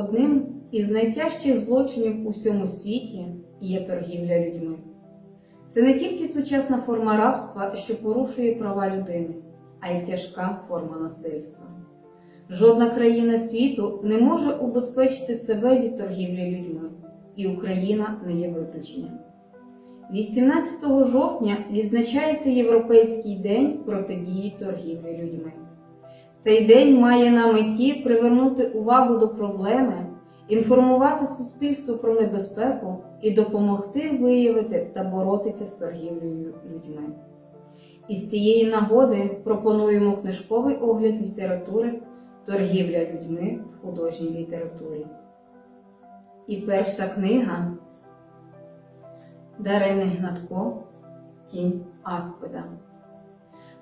одним із найтяжчих злочинів у всьому світі є торгівля людьми. Це не тільки сучасна форма рабства, що порушує права людини, а й тяжка форма насильства. Жодна країна світу не може убезпечити себе від торгівлі людьми, і Україна не є виключенням. 18 жовтня відзначається Європейський день протидії торгівлі людьми. Цей день має на меті привернути увагу до проблеми, інформувати суспільство про небезпеку і допомогти виявити та боротися з торгівлею людьми. Із цієї нагоди пропонуємо книжковий огляд літератури Торгівля людьми в художній літературі. І перша книга Дарини Гнатко Тінь Аспида.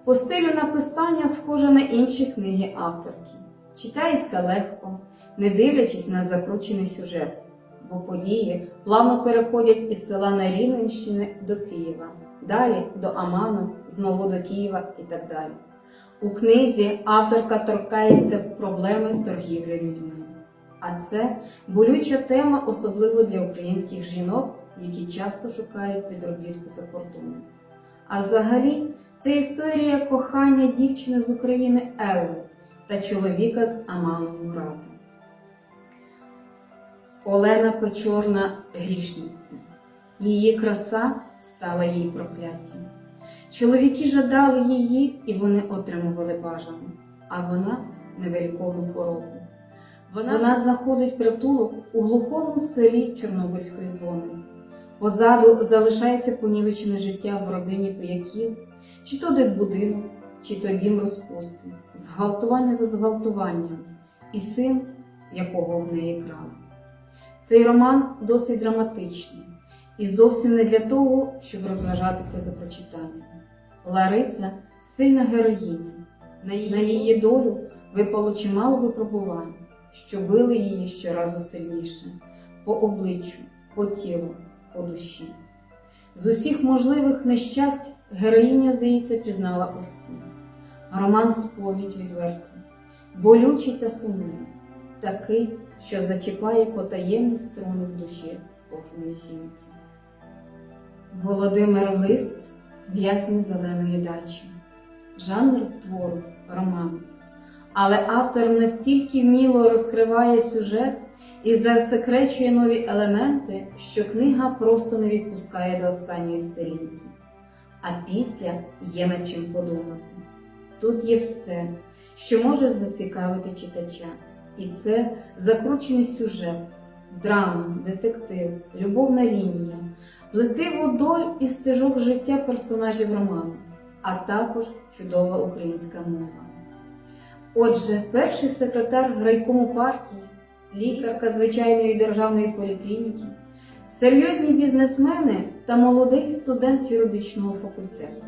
По стилю написання схоже на інші книги авторки. Читається легко, не дивлячись на закручений сюжет, бо події плавно переходять із села на Рівненщини до Києва, далі до Аману, знову до Києва і так далі. У книзі авторка торкається проблеми торгівлі людьми. А це болюча тема, особливо для українських жінок, які часто шукають підробітку за кордоном. А взагалі, це історія кохання дівчини з України Елли та чоловіка з Аману Мурата. Олена Печорна грішниця. Її краса стала їй прокляттям. Чоловіки жадали її, і вони отримували бажане, а вона невеликовну хворобу. Вона, вона знаходить притулок у глухому селі Чорнобильської зони. Позаду залишається понівечене життя в родині пияків, чи то дитбудинок, чи то дім розпусти, зґвалтування за зґвалтуванням, і син, якого в неї крали. Цей роман досить драматичний і зовсім не для того, щоб розважатися за прочитанням. Лариса сильна героїня. На її, на її долю випало чимало випробувань, що били її щоразу сильніше по обличчю, по тілу, по душі. З усіх можливих нещасть героїня, здається, пізнала усі. Роман сповідь відверто, болючий та сумний, такий, що зачіпає потаємні струни в душі кожної жінки. Володимир Лис В'язні зеленої дачі. Жанр твору роман. Але автор настільки вміло розкриває сюжет і засекречує нові елементи, що книга просто не відпускає до останньої сторінки. А після є над чим подумати. Тут є все, що може зацікавити читача. І це закручений сюжет, драма, детектив, любовна лінія, плетиво доль і стежок життя персонажів роману, а також чудова українська мова. Отже, перший секретар райкому партії, лікарка звичайної державної поліклініки, серйозні бізнесмени та молодий студент юридичного факультету.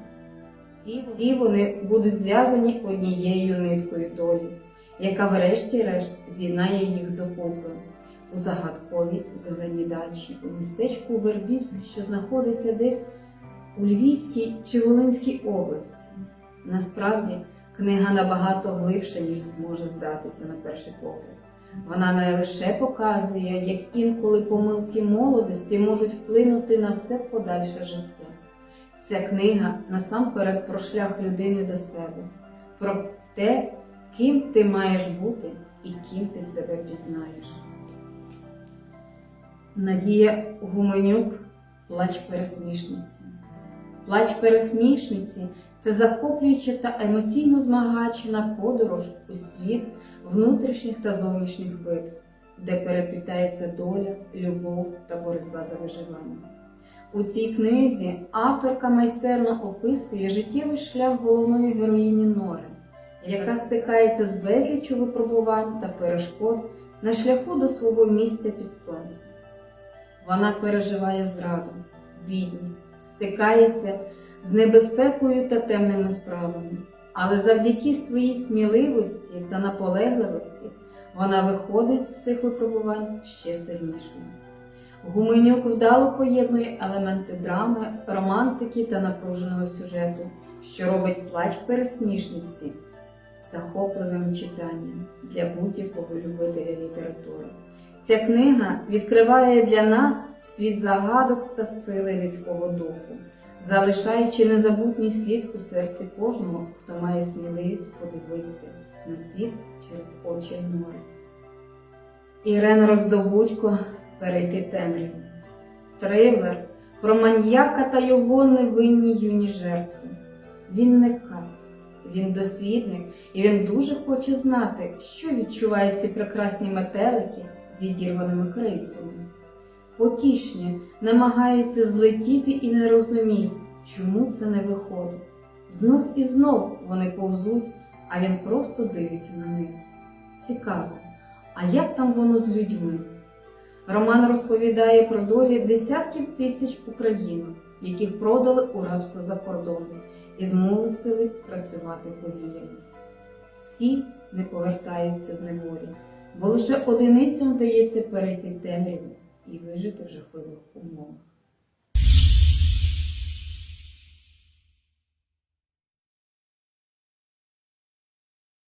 Всі, всі вони будуть зв'язані однією ниткою долі, яка врешті-решт з'єднає їх докупи у загадковій зеленій дачі у містечку Вербівськ, що знаходиться десь у Львівській чи Волинській області. Насправді, книга набагато глибша, ніж зможе здатися на перший погляд. Вона не лише показує, як інколи помилки молодості можуть вплинути на все подальше життя. Ця книга насамперед про шлях людини до себе, про те, ким ти маєш бути і ким ти себе пізнаєш. Надія Гуменюк Плач пересмішниці. Плач пересмішниці це захоплююча та емоційно змагачена подорож у світ внутрішніх та зовнішніх битв, де переплітається доля, любов та боротьба за виживання. У цій книзі авторка майстерно описує життєвий шлях головної героїні Нори, яка стикається з безліччю випробувань та перешкод на шляху до свого місця під сонцем. Вона переживає зраду, бідність, стикається з небезпекою та темними справами, але завдяки своїй сміливості та наполегливості вона виходить з цих випробувань ще сильнішою. Гуменюк вдало поєднує елементи драми, романтики та напруженого сюжету, що робить плач пересмішниці захопливим читанням для будь-якого любителя літератури. Ця книга відкриває для нас світ загадок та сили людського духу, залишаючи незабутній слід у серці кожного, хто має сміливість подивитися на світ через очі море. Ірен Роздобудько перейти темряву. Трилер про маньяка та його невинні юні жертви. Він не кат, він дослідник, і він дуже хоче знати, що відчувають ці прекрасні метелики з відірваними крильцями. Потішні намагаються злетіти і не розуміють, чому це не виходить. Знов і знов вони повзуть, а він просто дивиться на них. Цікаво, а як там воно з людьми? Роман розповідає про долі десятків тисяч українок, яких продали у рабство за кордоном і змусили працювати повіями. Всі не повертаються з неволі, бо лише одиницям вдається перейти темряву і вижити в жахливих умовах.